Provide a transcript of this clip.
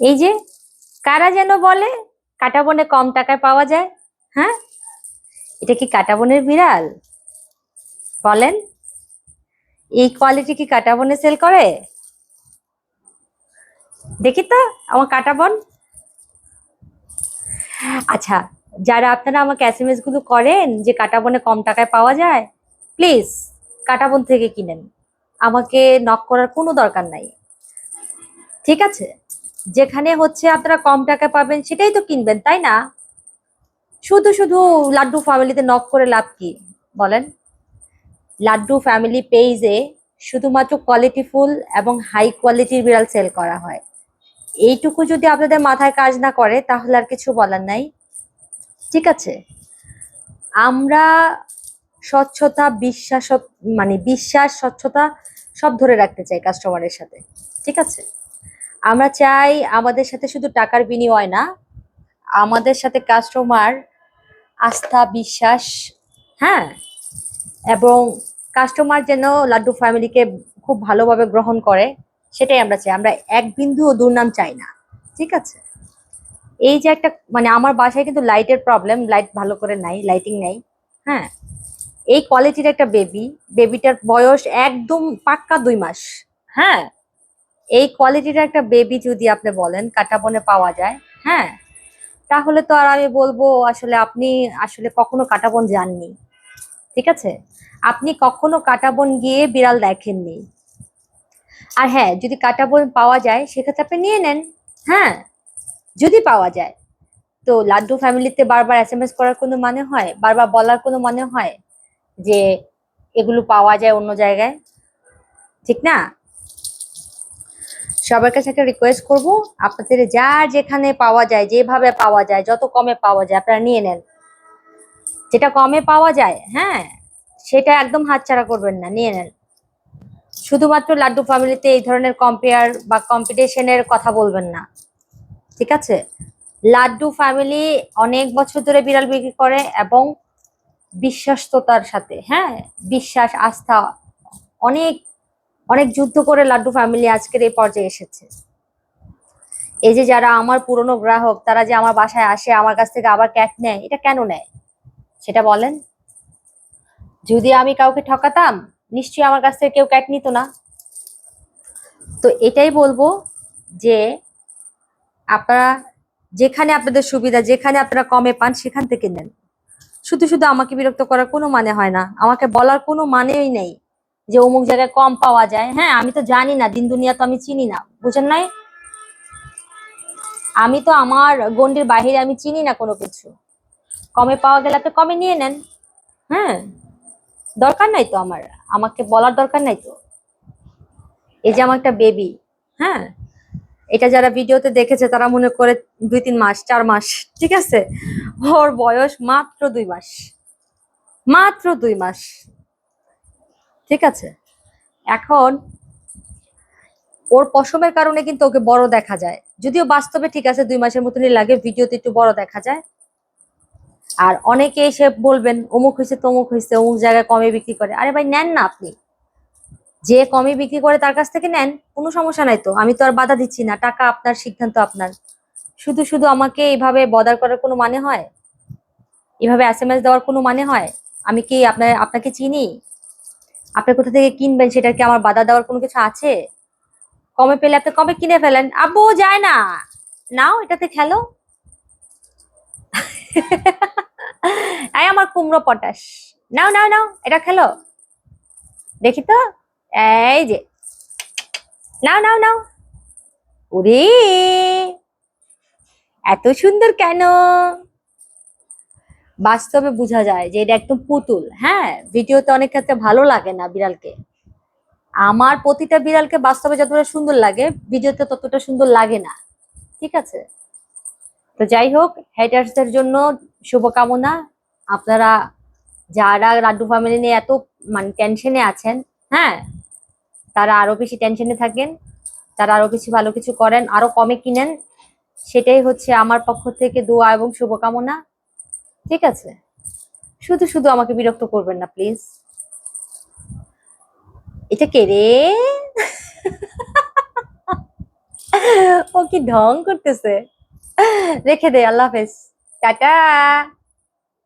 এই যে, কারা যেন বলে কাটা বনে কম টাকায় পাওয়া যায় হ্যাঁ? এটা কি কাটা বনের বিড়াল? বলেন। এই কোয়ালিটি কি কাটা বনে সেল করে? দেখি তো, আমার কাটা বন আচ্ছা যারা আপনারা আমাকে এস এমগুলো করেন যে কাটা বনে কম টাকায় পাওয়া যায় প্লিজ কাটা বন থেকে কিনেন। আমাকে নক করার কোনো দরকার নাই। ঠিক আছে? যেখানে হচ্ছে আপনারা কম টাকা পাবেন, সেটাই তো কিনবেন, তাই না? শুধু শুধু লাড্ডু ফ্যামিলিতে নক করে লাভ কি? বলেন। লাড্ডু ফ্যামিলি পেজে শুধুমাত্র কোয়ালিটিফুল এবং হাই কোয়ালিটির বিড়াল সেল করা হয়। এইটুকু যদি আপনাদের মাথায় কাজ না করে, তাহলে আর কিছু বলার নাই। ঠিক আছে? আমরা স্বচ্ছতা, বিশ্বাস মানে বিশ্বাস, স্বচ্ছতা সব ধরে রাখতে চাই কাস্টমারের সাথে। ঠিক আছে? আমরা চাই আমাদের সাথে শুধু টাকার বিনিময় না, আমাদের সাথে কাস্টমার আস্থা, বিশ্বাস হ্যাঁ? এবং কাস্টমার যেন লাড্ডু ফ্যামিলিকে খুব ভালোভাবে গ্রহণ করে, সেটাই আমরা চাই। আমরা এক বিন্দু দুর্নাম চাই না, ঠিক আছে? এই যে একটা মানে আমার বাসায় কিন্তু লাইটের প্রবলেম লাইট ভালো করে নাই লাইটিং নাই হ্যাঁ? এই কোয়ালিটির একটা বেবি বেবিটার বয়স একদম পাক্কা দুই মাস হ্যাঁ? এই কোয়ালিটির একটা বেবি যদি আপনি বলেন, কাটা বনে পাওয়া যায় হ্যাঁ? তাহলে তো আর আমি বলব, আসলে আপনি আসলে কখনো কাটাবন যাননি, ঠিক আছে? আপনি কখনো কাটাবন গিয়ে বিড়াল দেখেননি। আর হ্যাঁ যদি কাটাবন পাওয়া যায়, সেক্ষেত্রে আপনি নিয়ে নেন হ্যাঁ? যদি পাওয়া যায়। তো লাড্ডু ফ্যামিলিতে বারবার এস এম এস করার কোনো মানে হয়? বারবার বলার কোনো মানে হয়? যে এগুলো পাওয়া যায় অন্য জায়গায়? ঠিক না? সবার কাছে একটা রিকোয়েস্ট করব। আপনাদের যার যেখানে পাওয়া যায়, যেভাবে পাওয়া যায়, যত কমে পাওয়া যায়, আপনারা নিয়ে নেন। যেটা কমে পাওয়া যায় হ্যাঁ সেটা একদম হাতছাড়া করবেন না, নিয়ে নেন। শুধুমাত্র লাড্ডু ফ্যামিলিতে এই ধরনের কম্পেয়ার বা কম্পিটিশনের কথা বলবেন না। ঠিক আছে? লাড্ডু ফ্যামিলি অনেক বছর ধরে বিড়াল বিক্রি করে এবং বিশ্বস্ততার সাথে হ্যাঁ বিশ্বাস, আস্থা অনেক অনেক যুদ্ধ করে লাড্ডু ফ্যামিলি আজকের এই পর্যায়ে এসেছে। এই যে যারা আমার পুরনো গ্রাহক, তারা যে আমার বাসায় আসে, আমার কাছ থেকে আবার ক্যাট নেয়, এটা কেন নেয়? সেটা বলেন। যদি আমি কাউকে ঠকাতাম, নিশ্চয়ই আমার কাছ থেকে কেউ ক্যাট নিত না। তো এটাই বলব যে আপনারা যেখানে আপনাদের সুবিধা, যেখানে আপনারা কমে পান, সেখান থেকে নেন। শুধু শুধু আমাকে বিরক্ত করার কোনো মানে হয় না। আমাকে বলার কোনো মানেই নেই। যে অমুক জায়গায় কম পাওয়া যায়। হ্যাঁ আমি তো জানি না, দিন দুনিয়া তো আমি চিনি না। বুঝেন নাই? আমি তো আমার গন্ডির বাহিরে আমি চিনি না কোনো কিছু। কমে পাওয়া গেলে আপনি কমে নিয়ে নেন। হ্যাঁ দরকার নাই তো আমার। আমাকে বলার দরকার নাই তো। এই যে আমার একটা বেবি হ্যাঁ এটা যারা ভিডিওতে দেখেছে, তারা মনে করে দুই তিন মাস, চার মাস, ঠিক আছে? ওর বয়স মাত্র দুই মাস। মাত্র দুই মাস। ঠিক আছে? এখন ওর পশমের কারণে কিন্তু ওকে বড় দেখা যায়। যদিও বাস্তবে ঠিক আছে, দুই মাসের মতনই লাগে ভিডিওতে একটু বড় দেখা যায়। আর অনেকে এসে বলবেন, অমুক হয়েছে, তমুক হয়েছে, অমুক জায়গায় কমে বিক্রি করে। আরে ভাই, নেন না আপনি। যে কমে বিক্রি করে তার কাছ থেকে নেন, কোনো সমস্যা নাই তো। আমি তো আর বাধা দিচ্ছি না, টাকা আপনার, সিদ্ধান্ত আপনার। শুধু শুধু আমাকে এইভাবে বদার করার কোনো মানে হয়? এভাবে এস এম এস দেওয়ার কোনো মানে হয়? আমি কি আপনার, আপনাকে চিনি? আপনি কোথা থেকে কিনবেন? সেটা কি আমার বাধা দেওয়ার কোনো কিছু আছে? কমে পেলে আপনি কমে কিনে ফেলেন? আব্বু, যায় না। নাও, এটাতে খেলো। এই আমার কুমড়ো পটাশ। নাও নাও নাও, এটা খেলো। দেখি তো। এই যে। নাও নাও নাও। ওরে এত সুন্দর কেন? বাস্তবে বোঝা যায় যে এটা একদম পুতুল। হ্যাঁ ভিডিওতে অনেক ক্ষেত্রে ভালো লাগে না বিড়ালকে। আমার প্রতিটা বিড়ালকে বাস্তবে যতটা সুন্দর লাগে, ভিডিওতে ততটা সুন্দর লাগে না। ঠিক আছে? তো যাই হোক হেটার্সদের জন্য শুভকামনা। আপনারা যারা লাড্ডু ফ্যামিলি নিয়ে এত মানে টেনশনে আছেন হ্যাঁ তারা আরও বেশি টেনশনে থাকেন, তারা আরও বেশি ভালো কিছু করেন, আরও কমে কিনেন। সেটাই হচ্ছে আমার পক্ষ থেকে দোয়া এবং শুভকামনা। ঠিক আছে। শুধু শুধু আমাকে বিরক্ত করবেন না প্লিজ এটা কে রে? ও কি ঢং করতেছে। রেখে দে, আল্লাহ হাফেজ। টাটা।